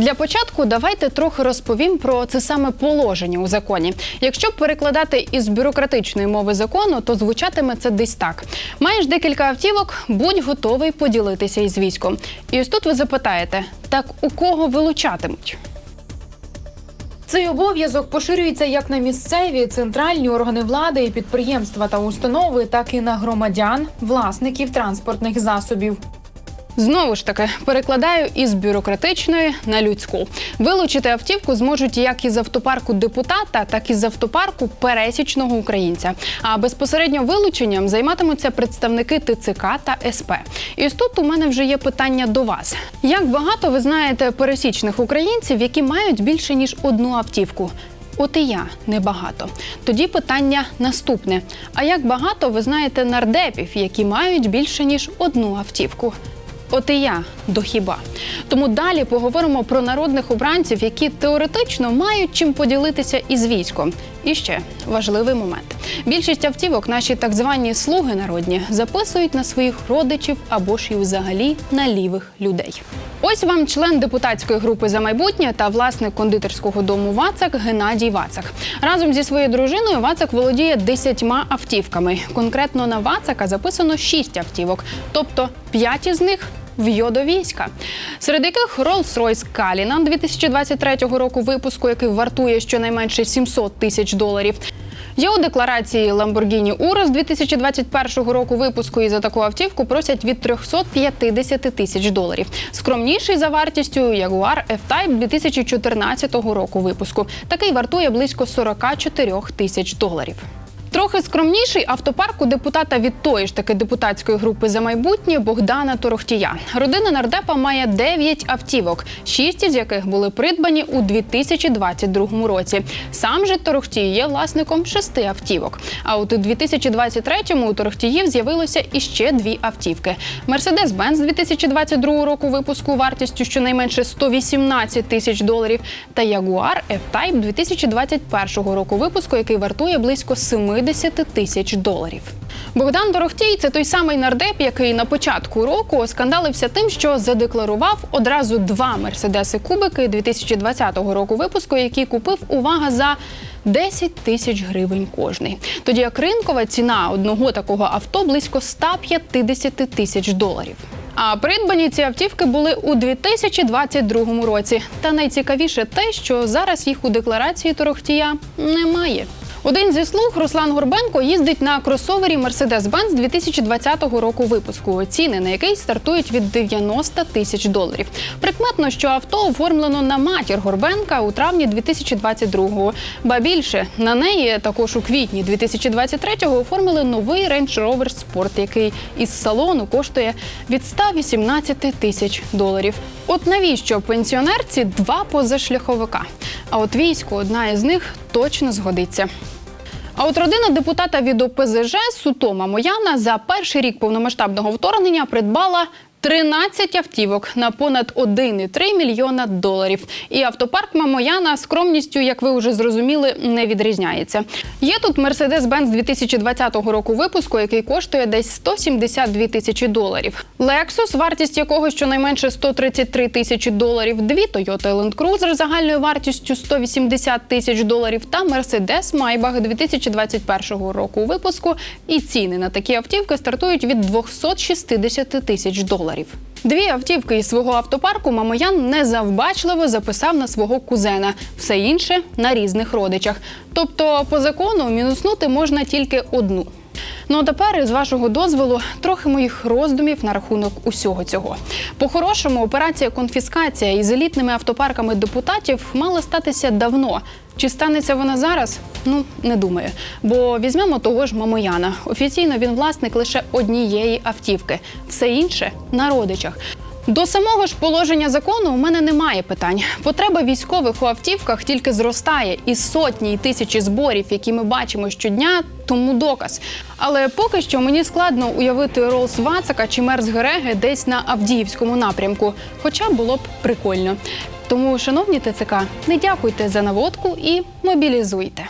Для початку давайте трохи розповім про це саме положення у законі. Якщо перекладати із бюрократичної мови закону, то звучатиме це десь так: маєш декілька автівок, будь готовий поділитися із військом. І ось тут ви запитаєте: так у кого вилучатимуть? Цей обов'язок поширюється як на місцеві, центральні органи влади і підприємства та установи, так і на громадян, власників транспортних засобів. Знову ж таки, перекладаю із бюрократичної на людську. Вилучити автівку зможуть як із автопарку депутата, так і з автопарку пересічного українця. А безпосередньо вилученням займатимуться представники ТЦК та СП. І ось тут у мене вже є питання до вас: як багато ви знаєте пересічних українців, які мають більше ніж одну автівку? От і я небагато. Тоді питання наступне: а як багато ви знаєте нардепів, які мають більше ніж одну автівку? От і я до хіба. Тому далі поговоримо про народних обранців, які теоретично мають чим поділитися із військом. І ще важливий момент: більшість автівок наші так звані слуги народні записують на своїх родичів або ж і взагалі на лівих людей. Ось вам член депутатської групи за майбутнє та власник кондитерського дому Вацак Геннадій Вацак. Разом зі своєю дружиною Вацак володіє десятьма автівками. Конкретно на Вацака записано шість автівок, тобто п'ять із них в йодо війська, серед яких Rolls-Royce Cullinan 2023 року випуску, який вартує щонайменше 700 тисяч доларів. Є у декларації Lamborghini Urus 2021 року випуску і за таку автівку просять від 350 тисяч доларів. Скромніший за вартістю Jaguar F-Type 2014 року випуску. Такий вартує близько 44 тисяч доларів. Трохи скромніший автопарк у депутата від тої ж таки депутатської групи за майбутнє Богдана Торохтія. Родина нардепа має 9 автівок, 6 із яких були придбані у 2022 році. Сам же Торохтій є власником 6 автівок. А от у 2023-му у Торохтіїв з'явилося іще дві автівки: Mercedes-Benz 2022 року випуску вартістю щонайменше 118 тисяч доларів, та Jaguar F-Type 2021 року випуску, який вартує близько 70 тисяч доларів. Богдан Дорохтій це той самий нардеп, який на початку року оскандалився тим, що задекларував одразу два мерседеси кубики 2020 року випуску, які купив увага за 10 тисяч гривень кожний. Тоді як ринкова ціна одного такого авто близько 150 тисяч доларів. А придбані ці автівки були у 2022 році. Та найцікавіше те, що зараз їх у декларації Торохтія немає. Один зі слуг Руслан Горбенко їздить на кросовері Mercedes-Benz 2020 року випуску, ціни на який стартують від 90 тисяч доларів. Прикметно, що авто оформлено на матір Горбенка у травні 2022-го. Ба більше на неї також у квітні 2023-го оформили новий Range Rover Sport, який із салону коштує від 118 тисяч доларів. От навіщо пенсіонерці два позашляховика? А от війську одна із них точно згодиться. А от родина депутата від ОПЗЖ Сутома Мояна за перший рік повномасштабного вторгнення придбала 13 автівок на понад 1,3 мільйона доларів. І автопарк Мамояна скромністю, як ви вже зрозуміли, не відрізняється. Є тут Mercedes-Benz 2020 року випуску, який коштує десь 172 тисячі доларів. Lexus, вартість якого щонайменше 133 тисячі доларів, дві Toyota Land Cruiser загальною вартістю 180 тисяч доларів та Mercedes Maybach 2021 року випуску. І ціни на такі автівки стартують від 260 тисяч доларів. Дві автівки із свого автопарку Мамоян незавбачливо записав на свого кузена, все інше на різних родичах. Тобто, по закону мінуснути можна тільки одну. Ну а тепер, із вашого дозволу, трохи моїх роздумів на рахунок усього цього. По-хорошому, операція конфіскація із елітними автопарками депутатів мала статися давно. Чи станеться вона зараз? Ну не думаю. Бо візьмемо того ж Мамояна. Офіційно він власник лише однієї автівки, все інше на родичах. До самого ж положення закону у мене немає питань. Потреба військових у автівках тільки зростає і сотні і тисячі зборів, які ми бачимо щодня, тому доказ. Але поки що мені складно уявити Ролс Вацака чи Мерс Гереги десь на Авдіївському напрямку, хоча було б прикольно. Тому, шановні ТЦК, не дякуйте за наводку і мобілізуйте.